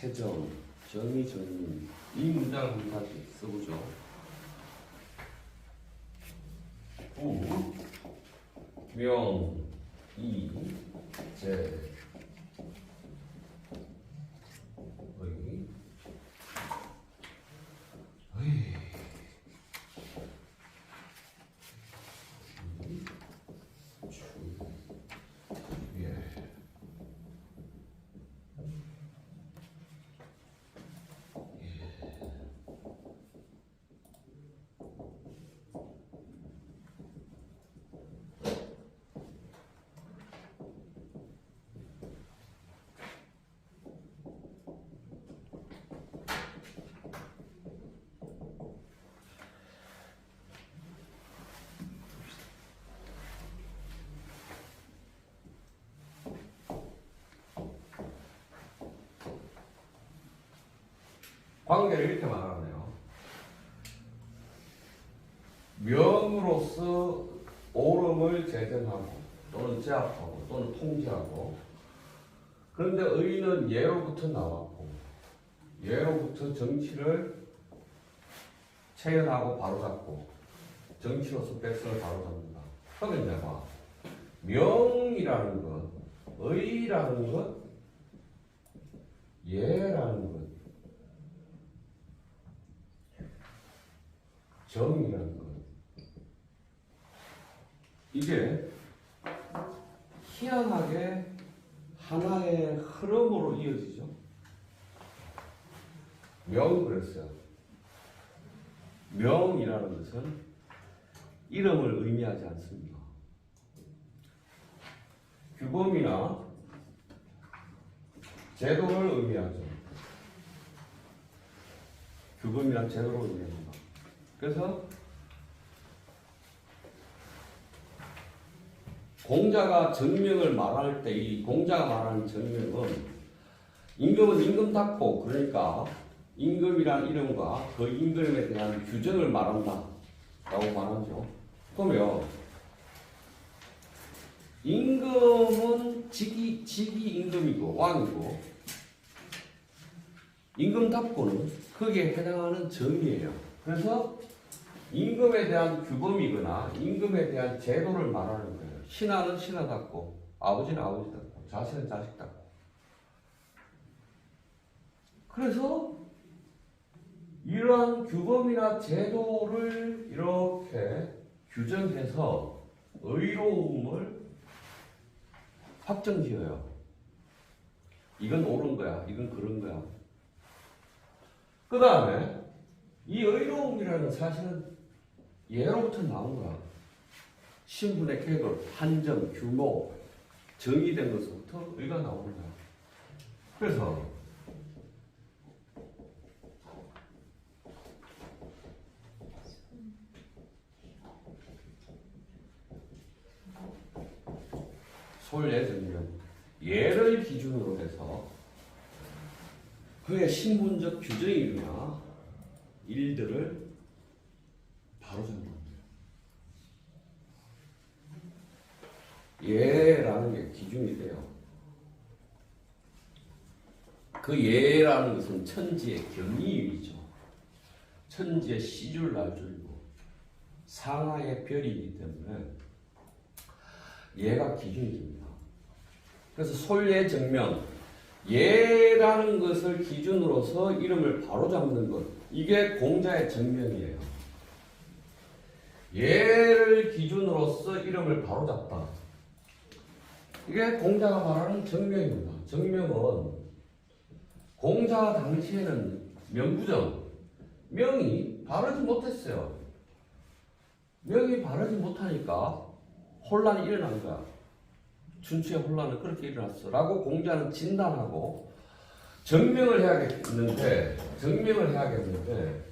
최정, 정의, 정의. 이 문장을 한번 써보죠. 우, 명, 이, 제, 의, 의, 이, 주, 예. 관계를 이렇게 말하네요. 명으로서 오름을 재정하고 또는 제압하고 또는 통제하고 그런데 의는 예로부터 나왔고 예로부터 정치를 체현하고 바로잡고 정치로서 백성을 바로잡는다. 그러면 이제 봐. 명이라는 것, 의라는 것, 예라는 것, 정이라는 것. 이게 희한하게 하나의 흐름으로 이어지죠. 명 그랬어요. 명이라는 것은 이름을 의미하지 않습니다. 규범이나 제도를 의미하죠. 규범이란 제도를 의미합니다. 그래서 공자가 정명을 말할 때 이 공자가 말하는 정명은 임금은 임금답고 그러니까 임금이란 이름과 그 임금에 대한 규정을 말한다 라고 말하죠. 그러면 임금은 직위, 직위 임금이고 왕이고 임금 답고는 거기에 해당하는 정의예요. 그래서 임금에 대한 규범이거나 임금에 대한 제도를 말하는 거예요. 신하는 신하답고 아버지는 아버지답고 자식은 자식답고 그래서 이러한 규범이나 제도를 이렇게 규정해서 의로움을 확정지어요. 이건 옳은 거야. 이건 그런 거야. 그 다음에 이 의로움이라는 사실은 예로부터 나온 거야. 신분의 계급, 한정, 규모, 정의된 것부터 의가 나오는 거야. 그래서 솔예정명 예를 기준으로 해서 그의 신분적 규정이나 일들을 바로잡는 거예요. 예라는 게 기준이 돼요. 그 예라는 것은 천지의 경이이죠. 천지의 시줄 날줄이고 상하의 별이기 때문에 예가 기준이 됩니다. 그래서 솔예 정명 예라는 것을 기준으로서 이름을 바로잡는 것 이게 공자의 정명이에요. 예를 기준으로서 이름을 바로잡다. 이게 공자가 말하는 정명입니다. 정명은 공자 당시에는 명부정 명이 바르지 못했어요. 명이 바르지 못하니까 혼란이 일어난 거야. 춘추의 혼란은 그렇게 일어났어. 라고 공자는 진단하고 정명을 해야겠는데, 정명을 해야겠는데,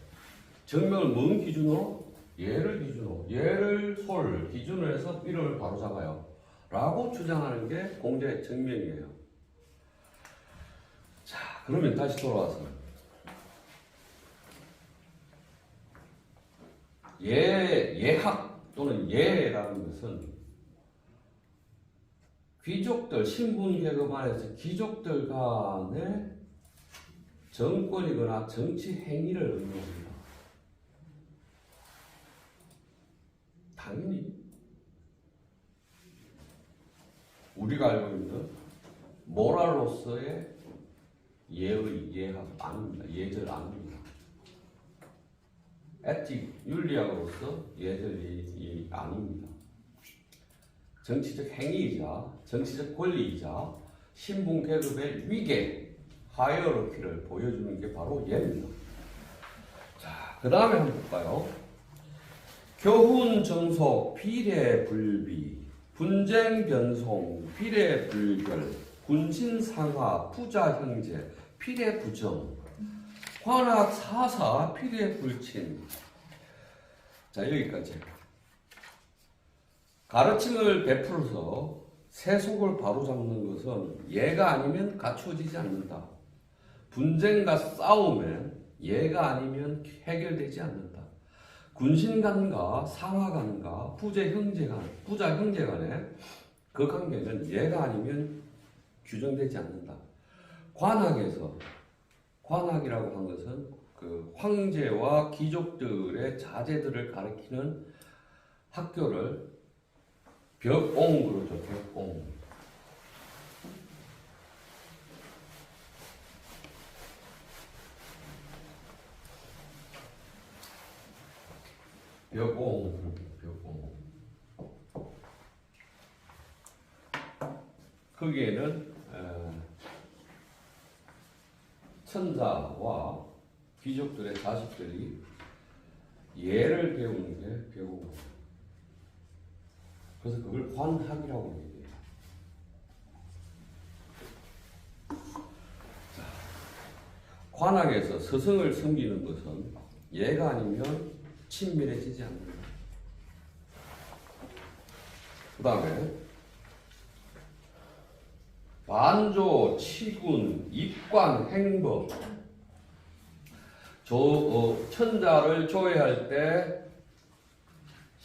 정명을 뭔 기준으로? 예를 기준으로. 예를 솔 기준으로 해서 이름을 바로 잡아요. 라고 주장하는 게 공자의 정명이에요. 자, 그러면 다시 돌아와서. 예, 예학 또는 예라는 것은 귀족들, 신분 계급 안에서 귀족들 간의 정권이거나 정치 행위를 의미합니다. 당연히 우리가 알고 있는 모랄로서의 예의 예학 아닙니다. 예절 아닙니다. 에틱 윤리학으로서 예절이 이- 아닙니다. 정치적 행위이자 정치적 권리이자 신분 계급의 위계 하이어로키를 보여주는 게 바로 예입니다. 자, 그 다음에 한번 볼까요? 교훈 정속 비례 불비 분쟁 변송 비례 불결 군신 상하 부자 형제 피례 부정 환학 사사 피례 불친 자 여기까지 가르침을 베풀어서 세속을 바로잡는 것은 예가 아니면 갖추어지지 않는다. 분쟁과 싸움은 예가 아니면 해결되지 않는다. 군신 간과 상하 간과 부자 형제 간, 부자 형제 간의 그 관계는 예가 아니면 규정되지 않는다. 관학에서 관학이라고 한 것은 그 황제와 귀족들의 자제들을 가리키는 학교를 벽옹 그러죠. 벽옹. 벽옹. 벽옹. 거기에는 에, 천자와 귀족들의 자식들이 예를 배우는 게 벽옹. 그래서 그걸 관학이라고 얘기해요. 자, 관학에서 스승을 섬기는 것은 예가 아니면 친밀해지지 않는다. 그 다음에 반조, 치군, 입관, 행법 조, 어, 천자를 조회할 때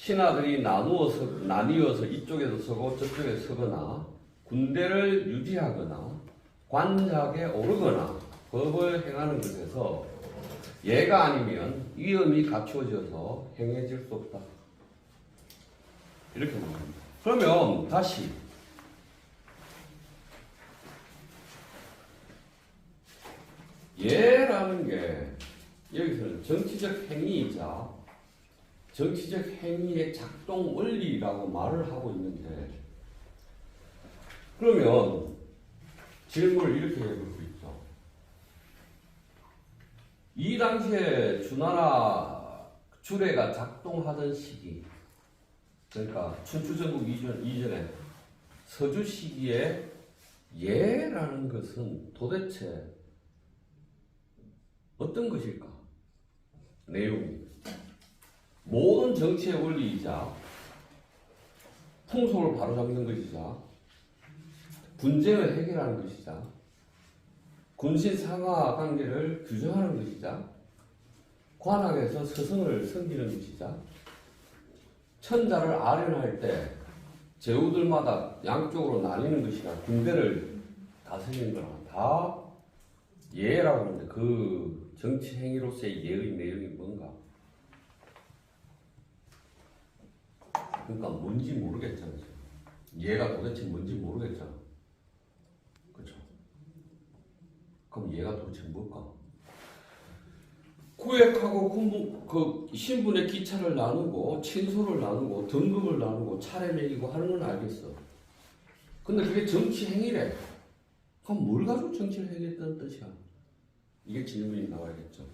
신하들이 나누어서 나뉘어서 이쪽에서 서고 저쪽에 서거나 군대를 유지하거나 관작에 오르거나 법을 행하는 것에서 예가 아니면 위험이 갖추어져서 행해질 수 없다. 이렇게 말합니다. 그러면 다시 예라는 게 여기서는 정치적 행위이자 정치적 행위의 작동 원리라고 말을 하고 있는데 그러면 질문을 이렇게 해볼 수 있죠. 이 당시에 주나라 주례가 작동하던 시기 그러니까 춘추전국 이전, 이전에 서주 시기에 예라는 것은 도대체 어떤 것일까? 내용이 모든 정치의 원리이자 풍속을 바로잡는 것이자 분쟁을 해결하는 것이자 군신 상하 관계를 규정하는 것이자 관학에서 스승을 섬기는 것이자 천자를 아련할 때 제후들마다 양쪽으로 나뉘는 것이나 군대를 다스리는 거나 다 예라고 하는데 그 정치 행위로서의 예의 내용이 뭔가 그러니까 뭔지 모르겠잖아. 얘가 도대체 뭔지 모르겠잖아. 그렇죠? 그럼 얘가 도대체 뭘까? 구획하고 군부, 그 신분의 기차를 나누고 친소를 나누고 등급을 나누고 차례 매기고 하는 건 알겠어. 근데 그게 정치 행위래. 그럼 뭘 가지고 정치를 행위했다는 뜻이야? 이게 질문이 나와야겠죠.